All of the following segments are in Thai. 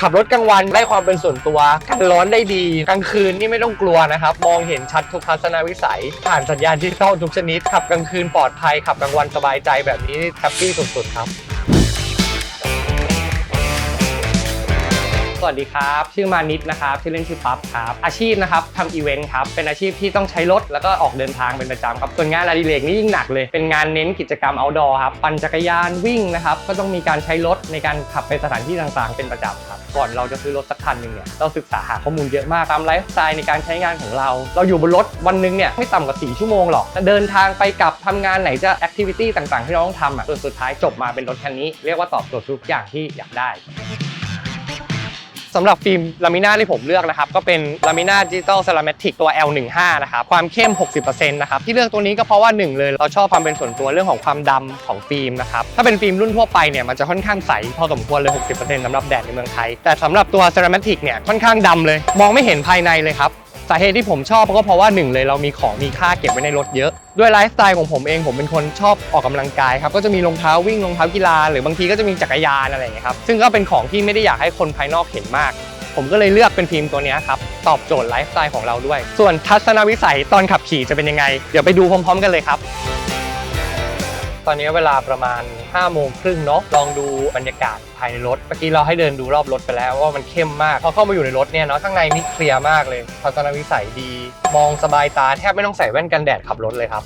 ขับรถกลางวันได้ความเป็นส่วนตัวกันร้อนได้ดีกลางคืนนี่ไม่ต้องกลัวนะครับ มองเห็นชัดทุกทัศนวิสัย ผ่านสัญญาณดิจิตอลทุกชนิด ขับกลางคืนปลอดภัยขับกลางวันสบายใจแบบนี้แฮปปี้สุดๆครับ สวัสดีครับ ชื่อมานิดนะครับ ชื่อเล่นชื่อปั๊บครับ อาชีพนะครับทำอีเวนต์ครับ เป็นอาชีพที่ต้องใช้รถแล้วก็ออกเดินทางเป็นประจำครับ ส่วนงานอดิเรกนี่ยิ่งหนักเลย เป็นงานเน้นกิจกรรม outdoor ครับ ปั่นจักรยานวิ่งนะครับ ก็ต้องมีการใช้รถในการขับไปสถานที่ต่างๆ เป็นประจำครับ ก่อนเราจะซื้อรถสักคันหนึ่งเนี่ย เราศึกษาหาข้อมูลเยอะมากตามไลฟ์สไตล์ในการใช้งานของเรา เราอยู่บนรถวันหนึงเนี่ยไม่ต่ำกว่า 4 ชั่วโมงหรอกจะเดินทางไปกลับทำงานไหนจะแอคทิวิตี้ต่างๆ ที่เราต้องทำอะ จนสุดท้ายจบมาเป็นรถคันนี้ เรียกว่าตอบโจทย์ทุกอย่างที่อยากได้ สำหรับฟิล์มลามิน่าที่ผมเลือกนะครับ ก็เป็นลามิน่าดิจิตอลเซรามิกตัว L15 นะครับ ความเข้ม 60%นะครับ ที่เลือกตัวนี้ก็เพราะว่า 1 เลย เราชอบความเป็นส่วนตัวเรื่องของความดำของฟิล์มนะครับ ถ้าเป็นฟิล์มรุ่นทั่วไปเนี่ย มันจะค่อนข้างใส พอสมควรเลย 60%สำหรับแดดในเมืองไทย แต่สำหรับตัวเซรามิกเนี่ยค่อนข้างดำเลย มองไม่เห็นภายในเลยครับ สาเหตุที่ผมชอบก็เพราะว่าหนึ่งเลยเรามีของมีค่าเก็บไว้ในรถเยอะ ด้วยไลฟ์สไตล์ของผมเองผมเป็นคนชอบออกกำลังกายครับก็จะมีรองเท้าวิ่งรองเท้ากีฬาหรือบางทีก็จะมีจักรยานอะไรอย่างนี้ครับซึ่งก็เป็นของที่ไม่ได้อยากให้คนภายนอกเห็นมาก ผมก็เลยเลือกเป็นฟิล์มตัวนี้ครับตอบโจทย์ไลฟ์สไตล์ของเราด้วย ส่วนทัศนวิสัยตอนขับขี่จะเป็นยังไง เดี๋ยวไปดูพร้อม ๆ กันเลยครับ ตอนนี้เวลาประมาณ5โมงครึ่งเนาะลองดูบรรยากาศภายในรถเมื่อกี้เราให้เดินดูรอบรถไปแล้วว่ามันเข้มมากพอเข้ามาอยู่ในรถเนี่ยเนาะข้างในนี่เคลียร์มากเลยทัศนวิสัยดี มองสบายตาแทบไม่ต้องใส่แว่นกันแดดขับรถเลยครับ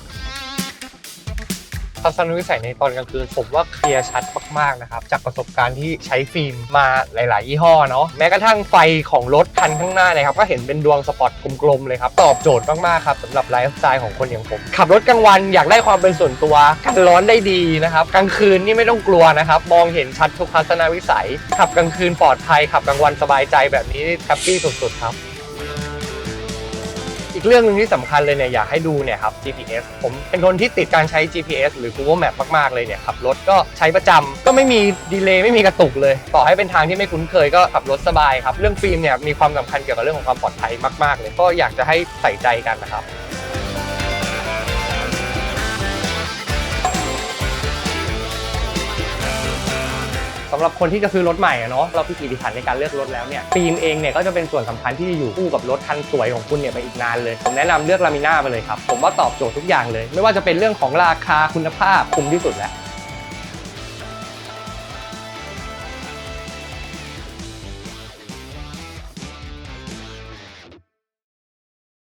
ทัศนวิสัยในตอนกลางคืนผมว่าเคลียร์ชัดมากๆนะครับ จากประสบการณ์ที่ใช้ฟิล์มมาหลาย ๆ ยี่ห้อเนาะแม้กระทั่งไฟของรถคันข้างหน้านะครับ ก็เห็นเป็นดวงสปอตกลม ๆ เลยครับ ตอบโจทย์มาก ๆ ครับสำหรับไลฟ์สไตล์ของคนอย่างผม ขับรถกลางวันอยากได้ความเป็นส่วนตัวกันร้อนได้ดีนะครับ กลางคืนนี่ไม่ต้องกลัวนะครับ มองเห็นชัดทุกทัศนวิสัย ขับกลางคืนปลอดภัยขับกลางวันสบายใจแบบนี้แฮปปี้สุด ๆ ครับ อีกเรื่องหนึ่งที่สำคัญเลยเนี่ยอยากให้ดูเนี่ยครับ GPS ผมเป็นคนที่ติดการใช้ GPS หรือ Google Map มาก ๆ เลยเนี่ยขับรถก็ใช้ประจำก็ไม่มีดีเลย์ไม่มีกระตุกเลย ต่อให้เป็นทางที่ไม่คุ้นเคยก็ขับรถสบายครับ เรื่องฟิล์มเนี่ยมีความสำคัญเกี่ยวกับเรื่องของความปลอดภัยมาก ๆ เลยก็อยากจะให้ใส่ใจกันนะครับ หรับคนที่จะซื้อรถใหม่อะเนาะเราพิถีพิถันในการเลือกรถแล้วเนี่ยฟิล์มเองเนี่ยก็จะเป็นส่วนสำคัญที่จะอยู่คู่กับรถคันสวยของคุณเนี่ยไปอีกนานเลยผมแนะนำเลือกลามิน่าไปเลยครับผมว่าตอบโจทย์ทุกอย่างเลย ไม่ว่าจะเป็นเรื่องของราคาคุณภาพคุ้มที่สุดแล้ว